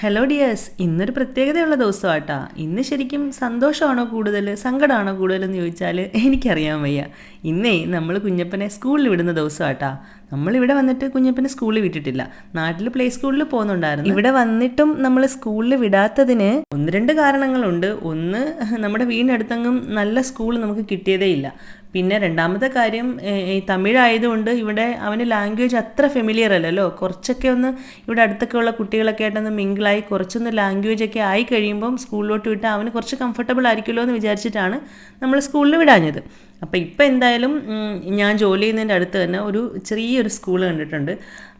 Hello dears ഇന്നൊരു പ്രത്യേകതയുള്ള ദിവസമാട്ടാ. ഇന്ന് ശരിക്കും സന്തോഷമാണോ കൂടുതൽ സങ്കടമാണോ കൂടുതലെന്ന് ചോദിച്ചാൽ എനിക്കറിയാൻ വയ്യ. ഇന്നേ നമ്മൾ കുഞ്ഞപ്പനെ സ്കൂളിൽ വിടുന്ന ദിവസമാട്ടാ. നമ്മളിവിടെ വന്നിട്ട് കുഞ്ഞപ്പനെ സ്കൂളിൽ വിട്ടിട്ടില്ല. നാട്ടിൽ പ്ലേ സ്കൂളിൽ പോകുന്നുണ്ടായിരുന്നു. ഇവിടെ വന്നിട്ടും നമ്മൾ സ്കൂളിൽ വിടാത്തതിന് ഒന്ന് രണ്ട് കാരണങ്ങളുണ്ട്. ഒന്ന് നമ്മുടെ വീടിനടുത്തെങ്കിലും നല്ല സ്കൂൾ നമുക്ക് കിട്ടിയതേ ഇല്ല. പിന്നെ രണ്ടാമത്തെ കാര്യം ഈ തമിഴായതുകൊണ്ട് ഇവിടെ അവന് ലാംഗ്വേജ് അത്ര ഫെമിലിയർ അല്ലല്ലോ. കുറച്ചൊക്കെ ഒന്ന് ഇവിടെ അടുത്തൊക്കെ ഉള്ള കുട്ടികളൊക്കെ ആയിട്ടൊന്ന് മിങ്കിളായി കുറച്ചൊന്ന് ലാംഗ്വേജ് ഒക്കെ ആയി കഴിയുമ്പം സ്കൂളിലോട്ട് വിട്ടാൽ അവന് കുറച്ച് കംഫർട്ടബിൾ ആയിരിക്കുമല്ലോ എന്ന് വിചാരിച്ചിട്ടാണ് നമ്മൾ സ്കൂളിൽ വിടാഞ്ഞത്. അപ്പോൾ ഇപ്പോൾ എന്തായാലും ഞാൻ ജോലി ചെയ്യുന്നതിന്റെ അടുത്ത് തന്നെ ഒരു ചെറിയൊരു സ്കൂൾ കണ്ടിട്ടുണ്ട്.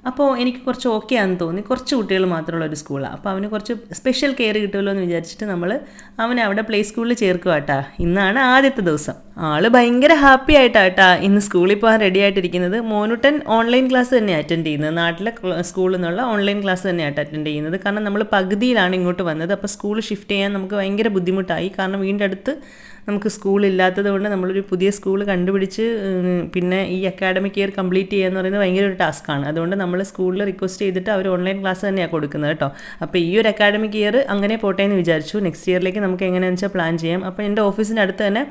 അപ്പോൾ എനിക്ക് കുറച്ച് ഓക്കെ ആണെന്ന് തോന്നി. കുറച്ച് കുട്ടികൾ മാത്രമുള്ള ഒരു സ്കൂളാണ് അപ്പോൾ അവന് കുറച്ച് സ്പെഷ്യൽ കെയർ കിട്ടുമല്ലോ എന്ന് വിചാരിച്ചിട്ട് നമ്മൾ അവനെ അവിടെ പ്ലേ സ്കൂളിൽ ചേർക്കുക കേട്ടാ ഇന്നാണ് ആദ്യത്തെ ദിവസം. ആൾ ഭയങ്കര ഹാപ്പി ആയിട്ടാട്ടാ ഇന്ന് സ്കൂളിൽ പോകാൻ റെഡി ആയിട്ടിരിക്കുന്നത്. മോനുട്ടൻ ഓൺലൈൻ ക്ലാസ് തന്നെ അറ്റൻഡ് ചെയ്യുന്നത്. നാട്ടിലെ സ്കൂളിൽ നിന്നുള്ള ഓൺലൈൻ ക്ലാസ് തന്നെയായിട്ട് അറ്റൻഡ് ചെയ്യുന്നത്. കാരണം നമ്മൾ പകുതിയിലാണ് ഇങ്ങോട്ട് വന്നത്. അപ്പോൾ സ്കൂൾ ഷിഫ്റ്റ് ചെയ്യാൻ നമുക്ക് ഭയങ്കര ബുദ്ധിമുട്ടായി. കാരണം വീടിന്റെ അടുത്ത് നമുക്ക് സ്കൂളില്ലാത്തത് കൊണ്ട് നമ്മളൊരു പുതിയ സ്കൂൾ കണ്ടുപിടിച്ച് പിന്നെ ഈ അക്കാഡമിക് ഇയർ കംപ്ലീറ്റ് ചെയ്യുക എന്ന് പറയുന്നത് ഭയങ്കര ഒരു ടാസ്ക്കാണ് അതുകൊണ്ട് നമ്മൾ സ്കൂളിൽ റിക്വസ്റ്റ് ചെയ്തിട്ട് അവർ ഓൺലൈൻ ക്ലാസ് തന്നെയാണ് കൊടുക്കുന്നത് കേട്ടോ. അപ്പോൾ ഈ ഒരു അക്കാഡമിക് ഇയർ അങ്ങനെ പോട്ടെ എന്ന് വിചാരിച്ചു. നെക്സ്റ്റ് ഇയറിലേക്ക് നമുക്ക് എങ്ങനെയാണെന്ന് വെച്ചാൽ പ്ലാൻ ചെയ്യാം. അപ്പോൾ എന്റെ ഓഫീസിന്റെ അടുത്ത് തന്നെ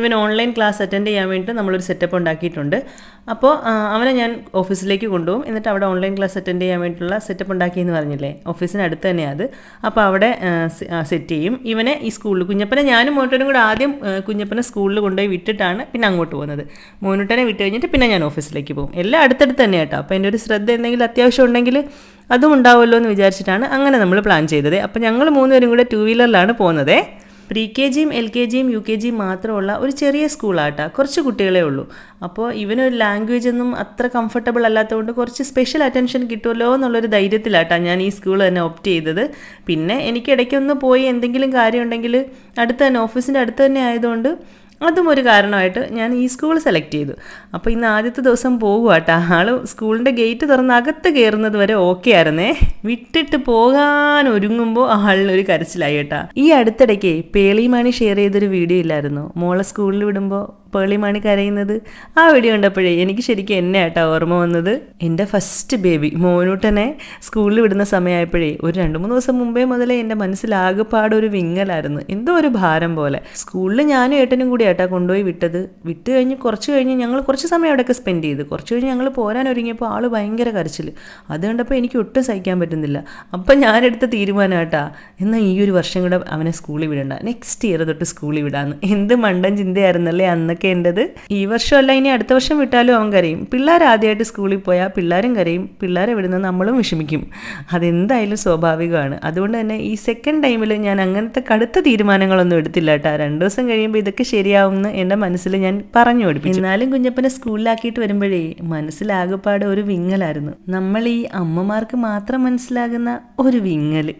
ഇവൻ ഓൺലൈൻ ക്ലാസ് അറ്റൻഡ് ചെയ്യാൻ വേണ്ടിയിട്ട് നമ്മളൊരു സെറ്റപ്പ് ഉണ്ടാക്കിയിട്ടുണ്ട്. അപ്പോൾ അവനെ ഞാൻ ഓഫീസിലേക്ക് കൊണ്ടുപോകും. എന്നിട്ട് അവിടെ ഓൺലൈൻ ക്ലാസ് അറ്റൻഡ് ചെയ്യാൻ വേണ്ടിയിട്ടുള്ള സെറ്റപ്പ് ഉണ്ടാക്കിയെന്ന് പറഞ്ഞില്ലേ? ഓഫീസിന് അടുത്ത് തന്നെയാണ് അത്. അപ്പോൾ അവിടെ സെറ്റ് ചെയ്യും. ഇവനെ ഈ സ്കൂളിൽ കുഞ്ഞപ്പനെ ഞാനും മോട്ടോനും കൂടെ ആദ്യം കുഞ്ഞപ്പനെ സ്കൂളിൽ കൊണ്ടുപോയി വിട്ടിട്ടാണ് പിന്നെ അങ്ങോട്ട് പോകുന്നത്. മോനൂട്ടനെ വിട്ട് കഴിഞ്ഞിട്ട് പിന്നെ ഞാൻ ഓഫീസിലേക്ക് പോകും. എല്ലാം അടുത്തടുത്ത് തന്നെ കേട്ടോ. അപ്പോൾ എന്റെ ഒരു ശ്രദ്ധ എന്തെങ്കിലും അത്യാവശ്യം ഉണ്ടെങ്കിൽ അതും ഉണ്ടാവുമല്ലോ എന്ന് വിചാരിച്ചിട്ടാണ് അങ്ങനെ നമ്മൾ പ്ലാൻ ചെയ്തത്. അപ്പോൾ ഞങ്ങൾ മൂന്നുപേരും കൂടെ ടൂ വീലറിലാണ് പോകുന്നത്. പ്രീ കെ ജിയും എൽ കെ ജിയും യു കെ ജിയും മാത്രമുള്ള ഒരു ചെറിയ സ്കൂളാട്ടോ. കുറച്ച് കുട്ടികളെ ഉള്ളൂ. അപ്പോൾ ഇവനൊരു ലാംഗ്വേജ് ഒന്നും അത്ര കംഫർട്ടബിൾ അല്ലാത്തതുകൊണ്ട് കുറച്ച് സ്പെഷ്യൽ അറ്റൻഷൻ കിട്ടുമല്ലോ എന്നുള്ളൊരു ധൈര്യത്തിലാട്ടാ ഞാൻ ഈ സ്കൂൾ തന്നെ ഓപ്റ്റ് ചെയ്തത്. പിന്നെ എനിക്ക് ഇടയ്ക്കൊന്ന് പോയി എന്തെങ്കിലും കാര്യമുണ്ടെങ്കിൽ അടുത്ത് തന്നെ ഓഫീസിന്റെ അടുത്ത് തന്നെ ആയതുകൊണ്ട് അതും ഒരു കാരണമായിട്ട് ഞാൻ ഈ സ്കൂൾ സെലക്ട് ചെയ്തു. അപ്പോൾ ഇന്ന് ആദ്യത്തെ ദിവസം പോകുക കേട്ടോ ആൾ സ്കൂളിന്റെ ഗേറ്റ് തുറന്ന് അകത്ത് കയറുന്നത് വരെ ഓക്കെ ആയിരുന്നേ. വിട്ടിട്ട് പോകാൻ ഒരുങ്ങുമ്പോൾ ആളിനൊരു കരച്ചിലായി കേട്ടാ. ഈ അടുത്തിടയ്ക്ക് പേളിമാണി ഷെയർ ചെയ്തൊരു വീഡിയോ ഇല്ലായിരുന്നു. മോളെ സ്കൂളിൽ വിടുമ്പോൾ പേളിമാണി കരയുന്നത്. ആ വീഡിയോ കണ്ടപ്പോഴേ എനിക്ക് ശരിക്കും എന്നെ ആട്ടാ ഓർമ്മ വന്നത്. എന്റെ ഫസ്റ്റ് ബേബി മോനൂട്ടനെ സ്കൂളിൽ വിടുന്ന സമയമായപ്പോഴേ ഒരു രണ്ട് മൂന്ന് ദിവസം മുമ്പേ മുതലേ എന്റെ മനസ്സിലാകെപ്പാട് ഒരു വിങ്ങലായിരുന്നു. എന്തോ ഒരു ഭാരം പോലെ. സ്കൂളിൽ ഞാനും ഏട്ടനും കൂടി ആട്ടാ കൊണ്ടുപോയി വിട്ടത്. വിട്ട് കഴിഞ്ഞ് കുറച്ച് കഴിഞ്ഞ് ഞങ്ങൾ കുറച്ച് സമയം അവിടെയൊക്കെ സ്പെൻഡ് ചെയ്ത്. കുറച്ച് കഴിഞ്ഞ് ഞങ്ങൾ പോരാൻ ഒരുങ്ങിയപ്പോൾ ആൾ ഭയങ്കര കരച്ചിൽ അത് കണ്ടപ്പോൾ എനിക്ക് ഒട്ടും സഹിക്കാൻ പറ്റുന്നില്ല. അപ്പം ഞാനെടുത്ത തീരുമാനം ആട്ടാ എന്നാൽ ഈ ഒരു വർഷം കൂടെ അവനെ സ്കൂളിൽ വിടണ്ട. നെക്സ്റ്റ് ഇയർ തൊട്ട് സ്കൂളിൽ വിടാന്ന്. എന്ത് മണ്ടൻ ചിന്തയായിരുന്നല്ലേ അന്നൊക്കെ എന്റെത് ഈ വർഷമല്ല ഇനി അടുത്ത വർഷം വിട്ടാലും അവൻ കരയും. പിള്ളേർ ആദ്യമായിട്ട് സ്കൂളിൽ പോയാൽ പിള്ളേരും കരയും. പിള്ളേരെ വിടുന്നത് നമ്മളും വിഷമിക്കും. അതെന്തായാലും സ്വാഭാവികമാണ്. അതുകൊണ്ട് തന്നെ ഈ സെക്കൻഡ് ടൈമിൽ ഞാൻ അങ്ങനത്തെ കടുത്ത തീരുമാനങ്ങളൊന്നും എടുത്തില്ല കേട്ടോ രണ്ട് ദിവസം കഴിയുമ്പോൾ ഇതൊക്കെ ശരിയാവുമെന്ന് എന്റെ മനസ്സിൽ ഞാൻ പറഞ്ഞു പഠിപ്പിച്ചു. എന്നാലും കുഞ്ഞപ്പനെ സ്കൂളിലാക്കിയിട്ട് വരുമ്പോഴേ മനസ്സിലാകപ്പാട് ഒരു വിങ്ങലായിരുന്നു. നമ്മൾ ഈ അമ്മമാർക്ക് മാത്രം മനസ്സിലാകുന്ന ഒരു വിങ്ങൽ